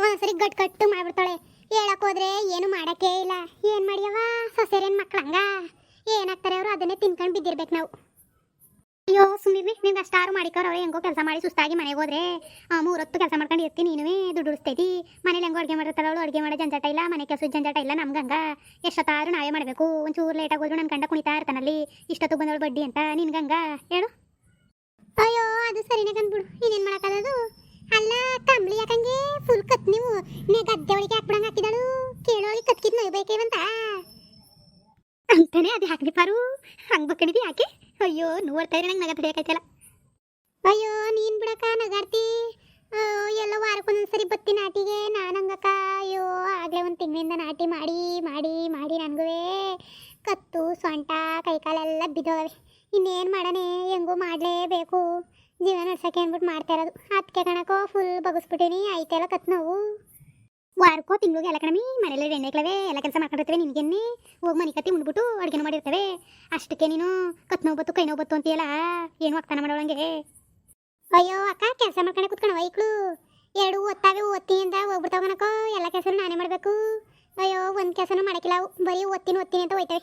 ಒಂದೊಂದ್ಸರಿ ಸರಿ ಮಾಡ್ತಾಳೆ ಒಂದೊಂದ್ಸರಿ ಗಟ್ ಕಟ್ಟು ಮಾಡ್ಬಿಡ್ತಾಳೆ. ಹೇಳಕ್ ಹೋದ್ರೆ ಏನು ಮಾಡಕ್ಕೆ ಇಲ್ಲ. ಏನ್ ಮಾಡ್ಯವ? ಸೊಸೆರೇನ್ ಮಕ್ಳಂಗ ಏನಾಗ್ತಾರೆ ಅವರು? ಅದನ್ನೇ ತಿನ್ಕೊಂಡು ಬಿದ್ದಿರ್ಬೇಕು ನಾವು. ಅಯ್ಯೋ ಸುಮ್ಮನೆ ನಿಂಗೆ ಅಷ್ಟಾರು ಮಾಡಿಕೋರು ಅವ್ರು. ಹೆಂಗೋ ಕೆಲಸ ಮಾಡಿ ಸುಸ್ತಾಗಿ ಮನೆಗೆ ಹೋದ್ರೆ ಮೂರೊತ್ತು ಕೆಲಸ ಮಾಡ್ಕೊಂಡು ಇರ್ತೀನಿ ನೀನುವೇ. ದುಡ್ಡು ಉಳಿಸ್ತೈತಿ ಮನೇಲಿ ಹೆಂಗೋ ಅಡುಗೆ ಮಾಡಿರ್ತಾಳೆ ಅವಳು. ಅಡುಗೆ ಮಾಡೋ ಜಂಜಾಟ ಇಲ್ಲ. ಮನೆ ಕೆಲಸ ಜಂಜಾಟ ಇಲ್ಲ. ನಮ್ಗಂಗ ಎಷ್ಟೊತ್ತಾರು ನಾವೇ ಮಾಡಬೇಕು. ಒಂಚೂರು ಲೇಟಾಗಿ ಹೋದ್ರು ನನ್ನ ಗಂಡ ಕುಣಿತಾ ಇರ್ತಾನಲ್ಲಿ. ಇಷ್ಟೊತ್ತು ಬಂದವಳು ಬಡ್ಡಿ ಅಂತ. ನಿನ್ಗಂಗ ಹೇಳು. ಅಯ್ಯೋ, ಅದು ಸರಿನೇ ಕಂದ್ಬಿಡು ಇನ್ನೇನು ಮಾಡೋಕ್ಕಾಗದು? ಅಲ್ಲ ಕಂಬಳಿ ಯಾಕಂಗೆ ಫುಲ್ ಕತ್ ನೀವು. ನೀ ಗದ್ದೆ ಒಳಗೆ ಹಾಕ್ಬಿಡಂಗೆ ಹಾಕಿದಳು. ಕೇಳೋಳಿ ಕತ್ಕಿದ್ ನೋಯ್ಬೇಕೇವಂತ ಅಂತಾನೆ ಅದು ಹಾಕಿದೆ ಪಾರು ಹಂಗೆ ಬಕ್ಕಣಿದಿ ಯಾಕೆ? ಅಯ್ಯೋ ನೋಡ್ತಾ ಇರಿ ನಂಗೆ ನಗ ತಡಿಯಾಕೈತಲ್ಲ ಅಯ್ಯೋ, ನೀನ್ ಬಿಡಕ ನಗಾಡ್ತಿ. ಎಲ್ಲ ವಾರಕ್ಕೊಂದೊಂದ್ಸರಿ ಬತ್ತಿ ನಾಟಿಗೆ, ನಾನು ಹಂಗಕ್ಕ. ಅಯ್ಯೋ, ಆಗಲೇ ಒಂದು ತಿಂಗಳಿಂದ ನಾಟಿ ಮಾಡಿ ಮಾಡಿ ಮಾಡಿ ನನಗೂ ಕತ್ತು, ಸೊಂಟ, ಕೈಕಾಲೆಲ್ಲ ಬಿದ್ದೋವೆ ಇನ್ನೇನು ಮಾಡನೆ ಹೆಂಗೋ ಮಾಡಲೇಬೇಕು. ಜೀವನ ನಡ್ಸಕ್ಕೆ ಅಂದ್ಬಿಟ್ಟು ಮಾಡ್ತಾ ಇರೋದು. ಅದಕ್ಕೆ ಕಣಕೋ ಫುಲ್ ಬಗಸ್ಬಿಟ್ಟೀನಿ ಐತೆಲ್ಲ ಕತ್ ನೋವು. ವಾರಕ್ಕೋ ತಿಂಗಳಿಗೆ ಎಲ್ಲ ಕಣಮಿ ಮನೇಲಿ ಎಣ್ಣೆಕ್ಲವೆ ಎಲ್ಲ ಕೆಲಸ ಮಾಡ್ಕೊಂಡಿರ್ತೇವೆ ನಿನಗೆನ್ನೆ ಹೋಗಿ ಮನೆ ಕತ್ತಿ ಉಂಡ್ಬಿಟ್ಟು ಅಡುಗೆನೂ ಮಾಡಿರ್ತವೆ. ಅಷ್ಟಕ್ಕೆ ನೀನು ಕತ್ ನೋವು ಬತ್ತು, ಕೈ ನೋವು ಬತ್ತು ಅಂತೀಯಲ್ಲ? ಏನು ವಾಗ್ದಾನ ಮಾಡೋಳಂಗೆ ಅಯ್ಯೋ ಅಕ್ಕ, ಕೆಲಸ ಮಾಡ್ಕೊಂಡೆ ಕುತ್ಕೊಂಡು ವೈಕ್ಳು ಎರಡು ಓದ್ತಾವೆ ಒತ್ತಿಯಿಂದ ಹೋಗ್ಬಿಡ್ತಾವ ಕಣಕೋ, ಎಲ್ಲ ಕೆಲಸ ನಾನೇ ಮಾಡಬೇಕು. ಅಯ್ಯೋ, ಒಂದು ಕೆಲಸನೂ ಮಾಡಕ್ಕಿಲ್ಲ. ಬರೀ ಓದ್ತೀನಿ ಓದ್ತೀನಿ ಅಂತ ಹೋಯ್ತವೆ.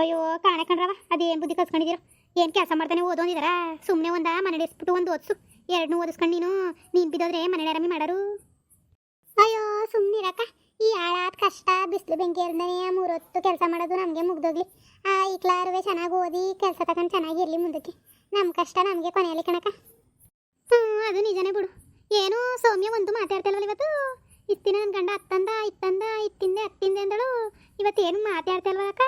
ಅಯ್ಯೋ ಕಾಣೆ ಕಣ್ರವ, ಅದೇನು ಬುದ್ಧಿ ಕಲ್ಸ್ಕೊಂಡಿದ್ದೀರ? ಏನು ಕೆಲಸ ಮಾಡ್ತಾನೆ ಓದೋಂದಿದಾರ ಸುಮ್ಮನೆ ಒಂದ ಮನೆ ನಡೆಸ್ಬಿಟ್ಟು ಒಂದು ಓದಿಸು. ಎರಡನ್ನೂ ಓದಿಸ್ಕೊಂಡು ನೀನು ನೀನು ಬಿದ್ದೋದ್ರೆ ಮನೆ ಆರಾಮಿ ಮಾಡರು. ಅಯ್ಯೋ ಸುಮ್ಮನಿರಕ್ಕ ಈ ಆಳಾದ ಕಷ್ಟ, ಬಿಸಿಲು ಬೆಂಕಿ ಇರ್ದೇ ಮೂರೊತ್ತು ಕೆಲಸ ಮಾಡೋದು ನಮಗೆ ಮುಗ್ದೋಗ್ಲಿ. ಆ ಇಕ್ಲಾರುವೆ ಚೆನ್ನಾಗಿ ಓದಿ ಕೆಲಸ ತಗೊಂಡು ಚೆನ್ನಾಗಿರ್ಲಿ ಮುಂದಕ್ಕೆ. ನಮ್ಮ ಕಷ್ಟ ನಮಗೆ ಕೊನೆಯಲ್ಲಿ ಕಣಕ ಹ್ಞೂ, ಅದು ನಿಜನೇ ಬಿಡು. ಏನು ಸೌಮ್ಯ ಒಂದು ಮಾತಾಡ್ತಲ್ವಲ್ಲ ಇವತ್ತು. ಇತ್ತಿನ ನನ್ನ ಗಂಡ ಅತ್ತಂದ, ಇತ್ತಂದ, ಇತ್ತಿಂದೆ ಅತ್ತಿಂದೆ ಅಂದಳು. ಇವತ್ತೇನು ಏನು ಮಾತಾಡ್ತಲ್ವಕ್ಕ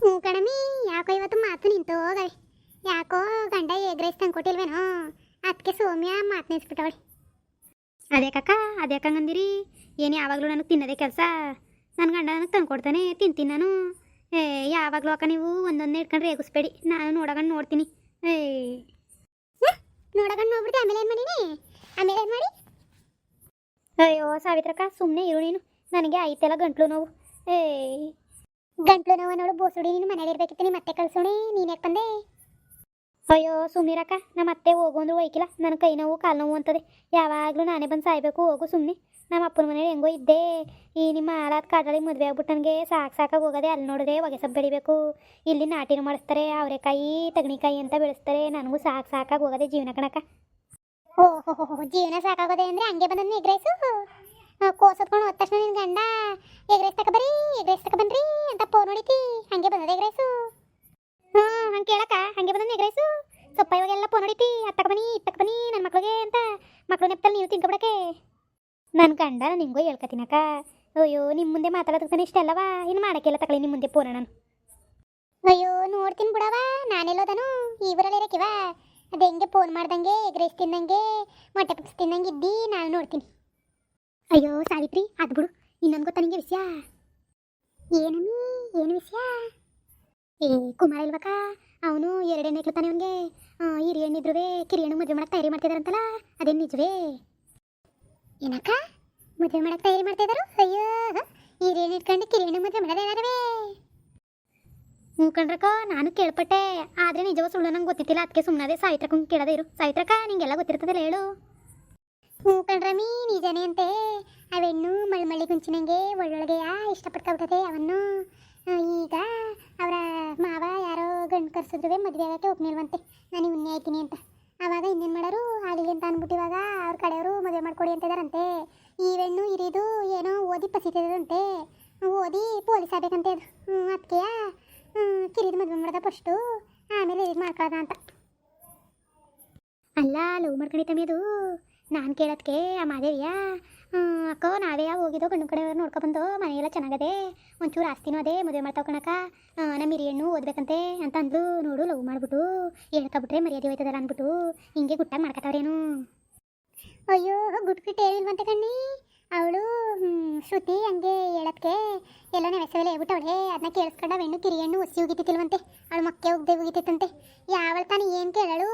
ಹ್ಞೂ ಕಣಮಿ ಯಾಕೋ ಇವತ್ತು ಮಾತು ನಿಂತು ಹೋಗವೆ ಯಾಕೋ ಗಂಡ ಎಗ್ ರೈಸ್ ತಂದು ಕೊಟ್ಟಿಲ್ವೇನೋ ಅದಕ್ಕೆ ಸೌಮ್ಯ ಮಾತು ನಿಲ್ಸ್ಬಿಟ್ಟವಳೆ ಅದೇ ಕಕ್ಕ ಅದೇ ಅಂದಿರಿ ಏನು ಯಾವಾಗಲೂ ನನಗೆ ತಿನ್ನೋದೇ ಕೆಲಸ. ನನ್ನ ಗಂಡ ನನಗೆ ತಂದು ಕೊಡ್ತಾನೆ ತಿಂತೀನಿ ನಾನು. ಏ ಯಾವಾಗಲೂ ಅಕ್ಕ ನೀವು ಒಂದೊಂದೇ ಇಟ್ಕೊಂಡ್ರೆ ರೇಗಿಸ್ಬೇಡಿ. ನಾನು ನೋಡಗಂಡು ನೋಡ್ತೀನಿ. ಏ. ನೋಡಗಂಡು ನೋಡ್ಬಿಡ್ತೀನಿ ಆಮೇಲೆ ಏನು ಮಾಡೀನಿ? ಆಮೇಲೆ ಏನು ಮಾಡಿ? ಅಯ್ಯೋ ಸಾವಿತ್ರಕ್ಕ ಸುಮ್ಮನೆ ಇರು ನೀನು. ನನಗೆ ಐತೆಲ್ಲ ಗಂಟ್ಲು ನೋವು. ಏ. ಗಂಟ್ಲು ನೋವು ನೋಡು ಬೋಸುಡಿ ನೀನು ಮನೇಲಿ ಇರ್ಬೇಕಿತ್ತು ನೀ ಮತ್ತೆ ಕಳ್ಸೋಣಿ ನೀನು ಯಾಕೆ ಬಂದೆ? ಅಯ್ಯೋ ಸುಮ್ಮನಿರಕ್ಕ ನಮ್ಮ ಅತ್ತೆ ಹೋಗು ಅಂದ್ರು ಒಯ್ಕಿಲ್ಲ ನನ್ನ ಕೈ ನೋವು, ಕಾಲು ನೋವು ಅಂತದೆ ಯಾವಾಗಲೂ ನಾನೇ ಬಂದು ಸಾಯ್ಬೇಕು, ಹೋಗು ಸುಮ್ಮನೆ ನಮ್ಮ ಅಪ್ಪನ ಮನೇಲಿ ಹೆಂಗೋ ಇದ್ದೆ. ಈ ನಿಮ್ಮ ಆಲಾದ ಕಾಡಳಿ ಮದುವೆ ಆಗ್ಬಿಟ್ಟು ನನಗೆ ಸಾಕು ಸಾಕಾಗಿ ಹೋಗೋದೆ, ಅಲ್ಲಿ ನೋಡಿದೆ ಹೊಗೆ ಸೊಪ್ಪು ಬೆಳಿಬೇಕು. ಇಲ್ಲಿ ನಾಟಿನೂ ಮಾಡಿಸ್ತಾರೆ, ಅವರೆಕಾಯಿ ತಗಣಿಕಾಯಿ ಅಂತ ಬೆಳೆಸ್ತಾರೆ, ನನಗೂ ಸಾಕು ಸಾಕಾಗಿ ಹೋಗೋದೆ ಜೀವನ ಕಣಕ ಓಹೋ ಜೀವನ ಸಾಕಾಗೋದೆ ಅಂದರೆ ಹಂಗೆ ಬಂದ ಎಗ್ ಕೋಸತ್ಕೊಂಡು ಹೋದ ತಕ್ಷಣ ನಿನ್ ಗಂಡ, ಎಗ್ ರೈಸ್ ಬರೀ ಎಗ್ ರೈಸ್ ಬನ್ರಿ ಅಂತ ಫೋನ್ ಹೊಡಿತಿ ಹಂಗೆ ಬಂದದ ಎಗ್ ರೈಸು. ಹ್ಞೂ, ಹಂಗೆ ಕೇಳಕ್ಕ ಹಂಗೆ ಬಂದ ಎಗ್ ರೈಸು. ಸೊಪ್ಪ ಇವಾಗೆಲ್ಲ ಫೋನ್ ಹೊಡಿತಿ ಅತ್ತಕ ಬನ್ನಿ ಇತ್ತಕ ಬನಿ ನನ್ನ ಮಕ್ಳಿಗೆ ಅಂತ ಮಕ್ಳು ನೆಪ್ತಲ್ಲಿ ನೀವು ತಿನ್ಕೊಬಿಡಕ್ಕೆ. ನನ್ನ ಗಂಡ ನಿಂಗೂ ಹೇಳ್ಕತೀನಕ್ಕ ಅಯ್ಯೋ ನಿಮ್ಮ ಮುಂದೆ ಮಾತಾಡೋದಕ್ಕೆ ಇಷ್ಟಲ್ಲವ ಇನ್ನು ಮಾಡಕ್ಕೆಲ್ಲ ತಗೊಳ್ಳಿ ನಿಮ್ಮ ಮುಂದೆ ಫೋನ ನಾನು. ಅಯ್ಯೋ, ನೋಡ್ತೀನಿ ಬಿಡವ ನಾನೆಲ್ಲೋದನು? ಈ ಊರಲ್ಲಿ ಇರಕ್ಕಿವ ಅದು ಹೆಂಗೆ ಫೋನ್ ಮಾಡ್ದಂಗೆ, ಎಗ್ ರೈಸ್ ತಿಂದಂಗೆ ಮೊಟ್ಟೆ ಪಪ್ಸ್ ತಿಂದಂಗೆ ಇದ್ದಿ, ನಾನು ನೋಡ್ತೀನಿ. ಅಯ್ಯೋ, ಸಾವಿತ್ರಿ, ಅದು ಬಿಡು. ಇನ್ನೊಂದು ಗೊತ್ತಾ ನಿಂಗೆ ವಿಷಯ? ಏನಮ್ಮಿ, ಏನು ವಿಷಯ? ಏ, ಕುಮಾರ ಇಲ್ವಕ್ಕ? ಅವನು ಎರಡನೇ ತಾನೆ ಅವನಿಗೆ. ಹಿರಿಯಣ್ಣಿದ್ರು ಕಿರಿಯಣ್ಣು ಮದುವೆ ಮಾಡಕ್ಕೆ ತಯಾರಿ ಮಾಡ್ತಿದಾರಂತಲ್ಲ, ಅದೇನು ನಿಜವೇ? ಏನಕ್ಕ? ಮದುವೆ ಮಾಡಕ್ಕೆ ತಯಾರಿ ಮಾಡ್ತಿದಾರು? ಅಯ್ಯೋ ಹಿರಿಯಣ್ಣ ಇಟ್ಕೊಂಡು ಕಿರಿಯಣ್ಣ ಮದುವೆ ಹ್ಞೂ ಕಣ್ರಕ್ಕ ನಾನು ಕೇಳ್ಪಟ್ಟೆ. ಆದರೆ ನಿಜವ ಸುಳ್ಳು ನಂಗೆ ಗೊತ್ತಿತ್ತಿಲ್ಲ. ಅದಕ್ಕೆ ಸುಮ್ಮನೆ ಸಾಯಿತ್ರಕ್ಕ ಕೇಳದೇ ಇರು. ಸಾವಿತ್ರಕ್ಕ, ನಿಂಗೆಲ್ಲ ಗೊತ್ತಿರ್ತದಲ್ಲ ಹೇಳು. ಹ್ಞೂ ಕಣ್ರಮಿ ನಿಜನೇ ಅಂತೆ. ಅವೆಣ್ಣು, ಮಳ್ಮಳ್ಳಿ ಗುಂಚಿನಂಗೆ ಒಳ್ಳೊಳಗೆಯ ಇಷ್ಟಪಡ್ಕೊಬಿಟ್ಟದೆ ಅವನ್ನು. ಈಗ ಅವರ ಮಾವ ಯಾರೋ ಗಂಡು ಕರ್ಸಿದ್ರು ಮದುವೆ ಆಗಕ್ಕೆ ಒಪ್ನಿಲ್ವಂತೆ. ನಾನು ಇವನ್ನೇ ಆಯ್ತೀನಿ ಅಂತ. ಆವಾಗ ಇನ್ನೇನು ಮಾಡೋರು? ಆಗಲಿ ಅಂತ ಅಂದ್ಬಿಟ್ಟು ಇವಾಗ ಅವ್ರ ಕಡೆಯವರು ಮದುವೆ ಮಾಡ್ಕೊಡಿ ಅಂತಿದಾರಂತೆ ಈ ಹೆಣ್ಣು ಇರಿದು ಏನೋ ಓದಿ ಪಸಿತಿದಂತೆ ಓದಿ ಪೊಲೀಸ್ ಆಗ್ಬೇಕಂತೆ ಹ್ಞೂ ಅದಕ್ಕೆ ಕಿರಿದು ಮದುವೆ ಮಾಡ್ದ ಫಸ್ಟು ಆಮೇಲೆ ಇದು ಮಾಡ್ಕೊಳ್ದ ಅಂತ. ಅಲ್ಲ, ಲವ್ ಮಾಡ್ಕೊಂಡಿತ್ತಮ್ಮಿ ಅದು ನಾನು ಕೇಳೋದಕ್ಕೆ ಆ ಮಾದೇವಿಯ ಅಕ್ಕ, ನಾವೇ ಹೋಗಿದ್ದೋ ಗಂಡು ಕಡೆ ನೋಡ್ಕೊಬಂದು ಮನೆಯೆಲ್ಲ ಚೆನ್ನಾಗದೆ, ಒಂಚೂರು ಆಸ್ತಿನೂ ಅದೇ ಮದುವೆ ಮಾಡ್ತಾವ ಕಣಕ ನಮ್ಮ ಹಿರಿಯಣ್ಣು ಓದ್ಬೇಕಂತೆ ಅಂತ ಅಂದ್ಲು. ನೋಡು, ಲವ್ ಮಾಡ್ಬಿಟ್ಟು ಹೇಳ್ಕೊಬಿಟ್ರೆ ಮರ್ಯಾದೆ ಹೋಯ್ತದಲ್ಲ ಅಂದ್ಬಿಟ್ಟು, ಹಿಂಗೆ ಗುಟ್ಟಾಗಿ ಮಾಡ್ಕೊತಾವ್ರೇನು ಅಯ್ಯೋ ಗುಟ್ಬಿಟ್ಟು ಹೇಳಿಲ್ವಂತೆ ಕಣ್ಣಿ, ಅವಳು ಶ್ರುತಿ ಹಂಗೆ ಹೇಳೋದಕ್ಕೆ ಎಲ್ಲ ನೆನೆಸವೆಲ್ಲ ಹೇಳ್ಬಿಟ್ಟವಳೆ ಅದನ್ನ ಕೇಳಿಸ್ಕೊಂಡ ಹೆಣ್ಣು ಕಿರಿಯಣ್ಣು ಒಸಿ ಹೋಗಿತ್ತಿಲ್ವಂತೆ ಅವಳು ಮಕ್ಕೆ ಹೋಗದೆ ಹೋಗಿತ್ತಂತೆ ಯಾವಳು ತಾನು ಏನು ಕೇಳಳು?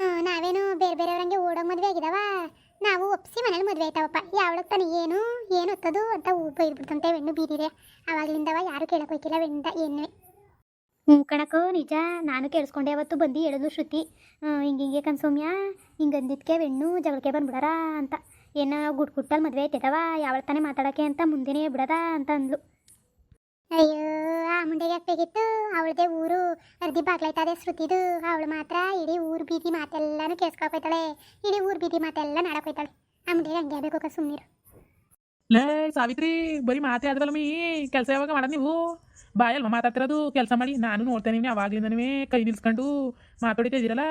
ನಾವೇನು ಬೇರೆ ಬೇರೆಯವ್ರಂಗೆ ಓಡೋ ಮದುವೆ ಆಗಿದಾವ? ನಾವು ಒಪ್ಸಿ ಮನೇಲಿ ಮದುವೆ ಆಯ್ತಾವಪ್ಪ. ಯಾವಳಕ್ಕೆ ತಾನು ಏನು ಏನು ಹೊತ್ತದು ಅಂತ ಬೈದ್ಬಿಡ್ತಂತೆ ಹೆಣ್ಣು ಬೀದಿರೆ ಆವಾಗ್ಲಿಂದವ ಯಾರು ಕೇಳಕ್ಕೆ ಹೋಯ್ತಿಲ್ಲ ಹೆಣ್ಣ ಏನೇ ಹ್ಞೂ ಕಣಕೋ ನಿಜ ನಾನು ಕೇಳಿಸ್ಕೊಂಡೆ ಅವತ್ತು ಬಂದು ಹೇಳಿದ್ಲು ಶ್ರುತಿ. ಹಿಂಗೆ ಹಿಂಗೆ ಕನ್ಸೋಮ್ಯ ಹಿಂಗೆ ಅಂದಿದ್ಕೆ ಹೆಣ್ಣು ಜಗಳಕ್ಕೆ ಬಂದ್ಬಿಡಾರ ಅಂತ. ಏನೋ ಗುಡ್ ಗುಟ್ಟಲ್ಲಿ ಮದುವೆ ಐತದವ ಯಾವಳ ತಾನೇ ಮಾತಾಡೋಕೆ ಅಂತ ಮುಂದೆನೇ ಬಿಡದ ಅಂತ ಅಂದ್ಲು. ಅಯ್ಯೋ ಆ ಮುಂಡೆಗೆ ಹಾಕ್ಬೇಕಿತ್ತು ಅವಳದೇ ಊರು ಅರ್ಧಿ ಬಾಗ್ಲೈತದೆ ಶ್ರುತಿದು. ಅವಳು ಮಾತ್ರ ಇಡೀ ಊರು ಬೀದಿ ಮಾತೆಲ್ಲಾನು ಕೇಳಿಸ್ಕೊಳ್ತಾಳೆ ಇಡೀ ಊರು ಬೀದಿ ಮಾತೆಲ್ಲ ನಾಡಕೋಯ್ತಾಳೆ ಆ ಮುಂಡೆಗೆ ಹಂಗೆ ಬೇಕು ಸುಮ್ಮನಿರು ಲೇ ಸಾವಿತ್ರಿ ಬರೀ ಮಾತೇ ಆದ್ರಲ್ಲ ಮೀ. ಕೆಲಸ ಯಾವಾಗ ಮಾಡೋದು ನೀವು? ಬಾಯಲ್ವ ಮಾತಾಡ್ತಿರೋದು? ಕೆಲಸ ಮಾಡಿ. ನಾನು ನೋಡ್ತೇನೆ ನೀವು ಅವಾಗ್ಲಿಂದನೇ ಕೈ ನಿಲ್ಸ್ಕೊಂಡು ಮಾತಾಡಿತಾ ಇದ್ದೀರಲ್ಲ?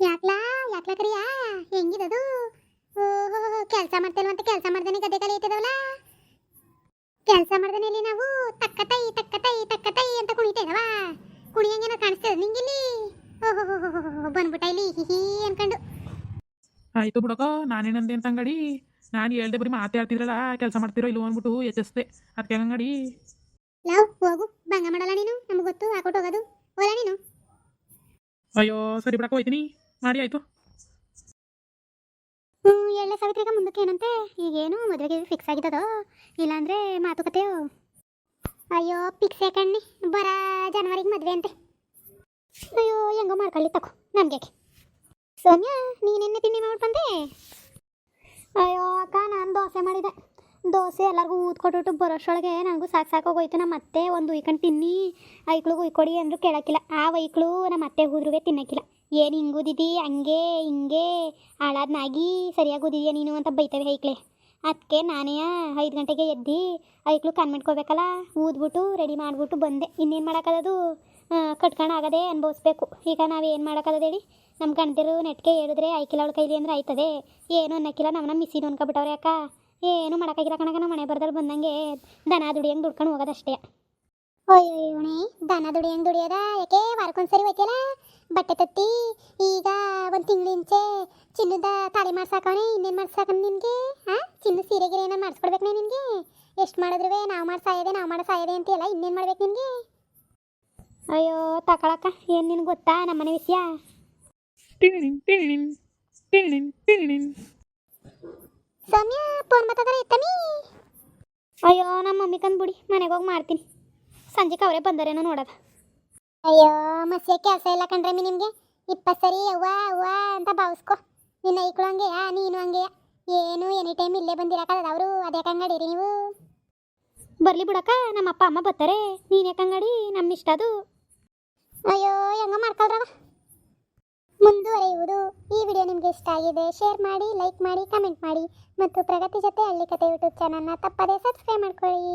ಯಾಕ್ಲಾ? ಯಾಕ್ಲಾ ಕರಿಯಾ? ಹೆಂಗಿದದು? ಓಹೋ ಕೆಲಸ ಮಾಡ್ತೇನೆ ಕೆಲಸ ಮಾಡ್ದೇನೆ ಗದ್ದೆ ಕಲೆ ಐತದವಲ್ಲ ಕೆಲಸ ಮಾಡ್ದೇನೆ ಇಲ್ಲಿ ನಾವು? ತಕ್ಕತೈ ತಕ್ಕ ತೈ ಅಂತ ಕುಣಿತಾ ಕುಣಿಯಂಗೇನ ಕುಣಿಯಂಗೇನೋ ಕಾಣಿಸ್ತದ ನಿಂಗಿಲ್ಲಿ? ಓಹೋ ಬಂದ್ಬಿಟ್ಟ ಇಲ್ಲಿ ಹಿ ಅನ್ಕೊಂಡು. ಆಯ್ತು ಬಿಡಕ ನಾನೇನಂದೆ ಅಂತ ಅಂಗಡಿ. ನಾನು ಹೇಳ್ದೆ ಬರೀ ಮಾತಾಡ್ತಿದ್ರಲ್ಲ ಕೆಲಸ ಮಾಡ್ತಿರೋ ಇಲ್ಲಿ ಅಂದ್ಬಿಟ್ಟು ಎಚ್ಚಸ್ತೆ ಅದಕ್ಕೆ ಅಂಗಡಿ. ಲವ್ ಹೋಗು ಭಂಗ ಮಾಡಲ್ಲ ನೀನು? ನಮ್ಗೆ ಗೊತ್ತು ಹಾಕೊಟ್ಟು ಹೋಗೋದು. ಓಲ ನೀನು? ಅಯ್ಯೋ ಸರಿ ಬಿಡಕ ಹೋಯ್ತೀನಿ. ಮಾಡಿ ಆಯ್ತು. ಹ್ಞೂ, ಎಳ್ಳೆ ಸಾವಿತ್ರಿಗ ಮುಂದಕ್ಕೆ ಏನಂತೆ? ಈಗೇನು ಮದುವೆಗೆ ಫಿಕ್ಸ್ ಆಗಿದ್ದದೋ? ಇಲ್ಲಾಂದ್ರೆ ಮಾತುಕತೆಯೋ? ಅಯ್ಯೋ ಫಿಕ್ಸ್ ಯಾಕಣ್ಣಿ ಬರ ಜನವರಿಗೆ ಮದುವೆ ಅಂತೆ. ಅಯ್ಯೋ, ಹೆಂಗೋ ಮಾಡ್ಕೊಳ್ಳಿ ತಗೋ, ನನಗೆ ಸೌಮ್ಯ ನೀನೆನ್ನೆ ತಿಂಡಿ ಮಾಡ್ಬಿಟ್ಟು ಬಂದೆ? ಅಯ್ಯೋ, ಅಕ್ಕ, ನಾನು ದೋಸೆ ಮಾಡಿದೆ. ದೋಸೆ ಎಲ್ಲರಿಗೂ ಊದ್ಕೊಟ್ಬಿಟ್ಟು ಬರೋಷ್ಟೊಳಗೆ ನನಗೂ ಸಾಕು ಸಾಕೋಗೋಯ್ತು ನಮ್ಮ ಅತ್ತೆ ಒಂದು ಉಯ್ಕೊಂಡು ತಿನ್ನಿ. ಐಕ್ಳಿಗೆ ಉಯ್ಕೊಡಿ ಅಂದರೂ ಕೇಳೋಕ್ಕಿಲ್ಲ. ಆ ವೈಕ್ಳು ನಮ್ಮ ಅತ್ತೆ ಹೋದ್ರೂ ತಿನ್ನಕ್ಕಿಲ್ಲ. ಏನು ಹಿಂಗುದಿದಿ ಹಂಗೆ ಹಿಂಗೆ ಹಾಳಾದ್ನಾಗಿ ಸರಿಯಾಗಿ ಓದಿದ್ಯಾ ನೀನು ಅಂತ ಬೈತವೆ ಹೈಕ್ಳೆ ಅದಕ್ಕೆ ನಾನೇ ಐದು ಗಂಟೆಗೆ ಎದ್ದು ಐಕ್ಳು ಕಣ್ಮಿಟ್ಕೋಬೇಕಲ್ಲ ಊದ್ಬಿಟ್ಟು ರೆಡಿ ಮಾಡಿಬಿಟ್ಟು ಬಂದೆ. ಇನ್ನೇನು ಮಾಡೋಕ್ಕದದು? ಕಟ್ಕೊಂಡು ಆಗದೆ ಅನುಭವಿಸ್ಬೇಕು. ಈಗ ನಾವೇನು ಮಾಡೋಕ್ಕದ ಹೇಳಿ? ನಮ್ಮ ಗಂಡರು ನೆಟ್ಗೆ ಹೇಳಿದ್ರೆ ಐಕಿಲ್ಲ ಅವಳ ಕೈಲಿ ಅಂದ್ರೆ ಆಯ್ತದೆ. ಏನು ಅನ್ನಕ್ಕಿಲ್ಲ ನಮ್ಮನ್ನ ಮಿಸ್ಸಿನ ಅನ್ಕೊಬಿಟ್ಟವ್ರೆ ಅಕ್ಕ. ಏನು ಮಾಡೋಕ್ಕಾಗಿಲ್ಲ ಕಣಕ ನಮ್ಮ ಮನೆ ಬರ್ದಲ್ಲಿ ಬಂದಂಗೆ ದನ ದುಡಿಯಂಗೆ ದುಡ್ಕೊಂಡು ಹೋಗೋದಷ್ಟೇ ಅಯ್ಯೋ ಇವಣಿ ದನ ದುಡಿಯಂಗೆ ದುಡಿಯೋದ ಯಾಕೆ ವಾರಕ್ಕೊಂದ್ಸರಿ ಹೋಯ್ತಿಯಲ್ಲ? ಬಟ್ಟೆ ತತ್ತಿ ಈಗ ಒಂದು ತಿಂಗಳಿಂಚೆ ಚಿನ್ನದ ತಾಳಿ ಮಾಡ್ಸಾಕವನೆ ಇನ್ನೇನು ಮಾಡ್ಸಾಕ ನಿನಗೆ ಹಾಂ ಚಿನ್ನ ಸೀರೆ ಗಿರೆ ಏನಾರು ಮಾಡಿಸ್ಕೊಡ್ಬೇಕು ನಿನಗೆ ಎಷ್ಟು ಮಾಡಿದ್ರು ನಾವು ಮಾಡಿ ಸಾಯದೆ ನಾವು ಮಾಡೋ ಸಾಯದೆ ಅಂತೀಯಲ್ಲ ಇನ್ನೇನು ಮಾಡ್ಬೇಕು ನಿನಗೆ ಅಯ್ಯೋ ತಕೊಳಕ್ಕ ಏನು ನಿನಗೆ ಗೊತ್ತಾ ನಮ್ಮನೆ ವಿಷಯ? ಟಿಣಿನ್ ಟಿಣಿನ್ ಟಿಣಿನ್ ಟಿಣಿನ್ ಸೌಮ್ಯ ಫೋನ್ ಮಾತಾದ್ರೆ ಎತ್ತಮಿ ಅಯ್ಯೋ ನಮ್ಮ ಮಮ್ಮಿ ಕಂದ್ಬಿಡಿ ಮನೆಗೆ ಹೋಗಿ ಮಾಡ್ತೀನಿ. ಸಂಜೆಗೆ ಅವರೇ ಬಂದರೇನೋ ನೋಡದ ಅಯ್ಯೋ ಮಸ್ಯ ಕೆಲಸ ಇಲ್ಲ ಕಣ್ರಮ್ಮಿ ನಿಮಗೆ? ಇಪ್ಪತ್ತು ಸರಿ ಅವ್ವ ಅವ್ವ ಅಂತ ಭಾವಿಸ್ಕೊ. ನಿನ್ನ ಐಕ್ಳು ಹಂಗೆಯಾ ನೀನು ಹಂಗೆಯಾ? ಏನು ಎನಿ ಟೈಮ್ ಇಲ್ಲೇ ಬಂದಿರಕ್ಕದ ಅವರು? ಅದ್ಯಾಕೆ ಅಂಗಡಿರಿ ನೀವು? ಬರಲಿ ಬಿಡಕ್ಕ ನಮ್ಮ ಅಪ್ಪ ಅಮ್ಮ ಬರ್ತಾರೆ. ನೀನು ಯಾಕೆ ಅಂಗಡಿ ನಮ್ಮ ಇಷ್ಟ ಅದು. ಅಯ್ಯೋ ಹೆಂಗ ಮಾಡ್ಕೊಳ್ರವ? ಮುಂದುವರೆಯುವುದು. ಈ ವಿಡಿಯೋ ನಿಮಗೆ ಇಷ್ಟ ಆಗಿದೆ ಶೇರ್ ಮಾಡಿ ಲೈಕ್ ಮಾಡಿ ಕಮೆಂಟ್ ಮಾಡಿ. ಮತ್ತು ಪ್ರಗತಿ ಜೊತೆ ಹಳ್ಳಿ ಕತೆ ಯೂಟ್ಯೂಬ್ ಚಾನಲ್ನ ತಪ್ಪದೇ ಸಬ್ಸ್ಕ್ರೈಬ್ ಮಾಡ್ಕೊಳ್ಳಿ.